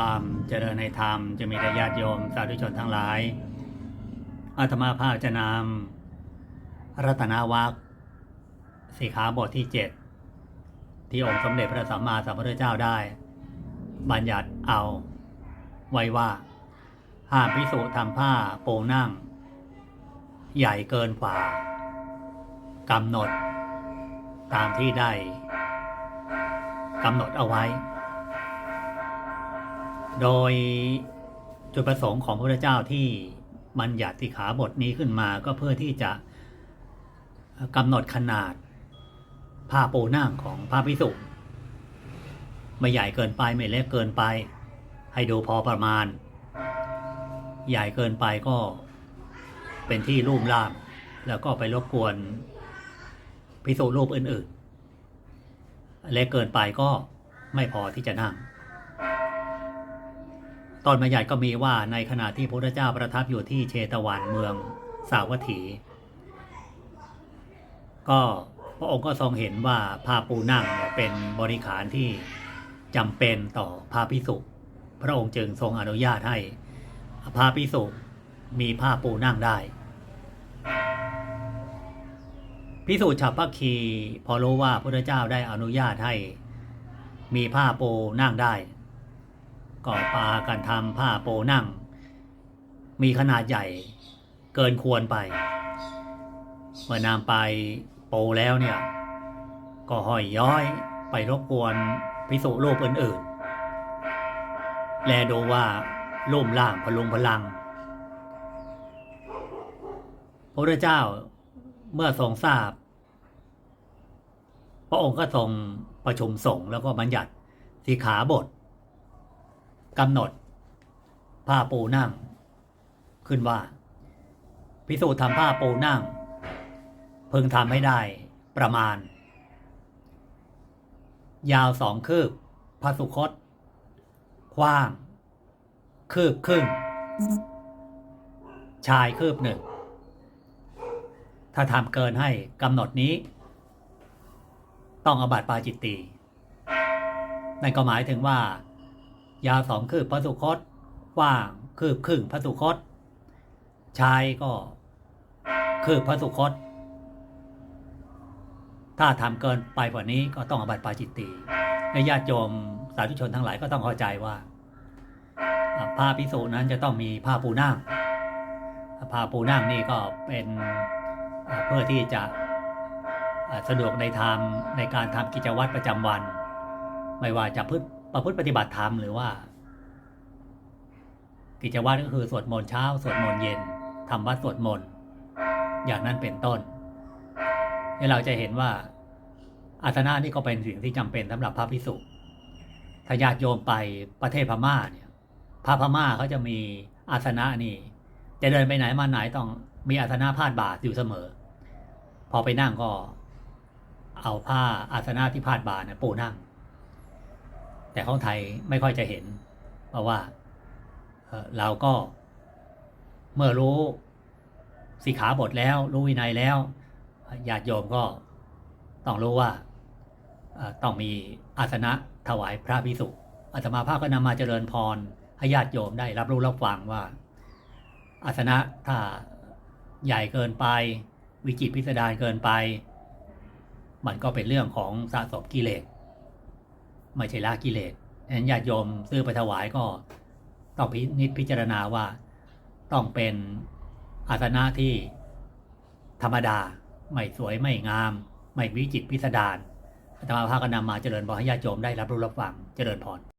ความเจริญในธรรมจะมีแต่ญาติโยมสาธุชนทั้งหลาย อาตมาภาพจะนำรัตนาวัคสีขาบทที่เจ็ดที่องค์สมเด็จพระสัมมาสัมพุทธเจ้าได้ บัญญัติเอา ไว้ว่า ห้ามพิสุทำผ้าโปนั่ง ใหญ่เกินฝ่ากำหนด ตามที่ได้กำหนดเอาไว้ โดยจุดประสงค์ของพระพุทธเจ้าที่บัญญัติสิกขาบทนี้ขึ้นมาก็เพื่อที่จะกำหนดขนาดผ้าปูนั่งของพระพิสุไม่ใหญ่เกินไปไม่เล็กเกินไป ให้ดูพอประมาณ ใหญ่เกินไปก็เป็นที่รูปร่าง แล้วก็ไปรบกวนพิสุรูปอื่นๆ เล็กเกินไปก็ไม่พอที่จะนั่ง ตอนมาใหญ่ก็มีว่าในขณะที่พระพุทธเจ้าประทับอยู่ที่เชตวันเมืองสาวัตถี ก็พระองค์ก็ทรงเห็นว่าผ้าปูนั่งเป็นบริขารที่จำเป็นต่อพระพิสุพระองค์จึงทรงอนุญาตให้พระพิสุมีผ้าปูนั่งได้พิสุฉับพักคีพอรู้ว่าพระเจ้าได้อนุญาตให้มีผ้าปูนั่งได้ ก็ปากันทำผ้าโปนั่ง มีขนาดใหญ่เกินควรไป เมื่อนำไปโปแล้วเนี่ย ก็ห้อยย้อยไปรบกวนพิสุรูปอื่นๆ แลดูว่าล่มล่างพลุงพลัง พระเจ้าเมื่อทรงทราบ พระองค์ก็ทรงประชุมสงฆ์แล้วก็บัญญัติสีขาบท กำหนดผ้าปูนั่ง ขึ้นว่า พิสูจน์ทำผ้าปูนั่ง เพิ่งทำให้ได้ประมาณ ยาวสองคืบพระสุคตกว้าง คืบครึ่ง ชายคืบหนึ่ง ถ้าทำเกินให้กำหนดนี้ ต้องอบัติปาจิตตีนั่นก็หมายถึงว่า ยาวสองคืบพระสุคตกว้างคืบครึ่งพระสุคต ชายก็คืบพระสุคต ถ้าทำเกินไปกว่านี้ก็ต้องอบัติปาจิตตีและญาติโยมสาธุชนทั้งหลายก็ต้องเข้าใจว่าผ้าพิสูจนั้นจะต้องมีผ้าปูนั่งผ้าปูนั่งนี่ก็เป็นเพื่อที่จะสะดวกในทางในการทำกิจวัตรประจำวัน ไม่ว่าจะพึ่ ประพฤติปฏิบัติธรรมหรือว่า กิจวัตรก็คือสวดมนต์เช้าสวดมนต์เย็นทำวัดสวดมนต์อย่างนั้นเป็นต้นเราจะเห็นว่าอาสนะนี่ก็เป็นสิ่งที่จำเป็นสำหรับพระภิกษุถ้าญาติโยมไปประเทศพม่าเนี่ยพระพม่าเขาจะมีอาสนะนี่ จะเดินไปไหนมาไหนต้องมีอาสนะพาดบ่าอยู่เสมอ พอไปนั่งก็เอาผ้าอาสนะที่พาดบ่าเนี่ยปูนั่ง แต่ของไทยไม่ค่อยจะเห็น เพราะว่าเราก็เมื่อรู้สิขาบทแล้วรู้วินัยแล้วญาติโยมก็ต้องรู้ว่าต้องมีอาสนะถวายพระพิสุอาตมาภาพก็นำมาเจริญพรให้ญาติโยมได้รับรู้รับฟังว่า อาสนะถ้าใหญ่เกินไป วิจิตพิสดารเกินไป มันก็เป็นเรื่องของสะสมกิเลส ไม่ใช่ละกิเลสฉะนั้นญาติโยมซื้อไปถวายก็ต้องพินิจพิจารณาว่าต้องเป็นอาสนะที่ธรรมดา ไม่สวยไม่งาม ไม่วิจิตพิสดารอาตมาภาพก็นำมาเจริญพรให้ญาติโยมได้รับรู้รับฟังเจริญพร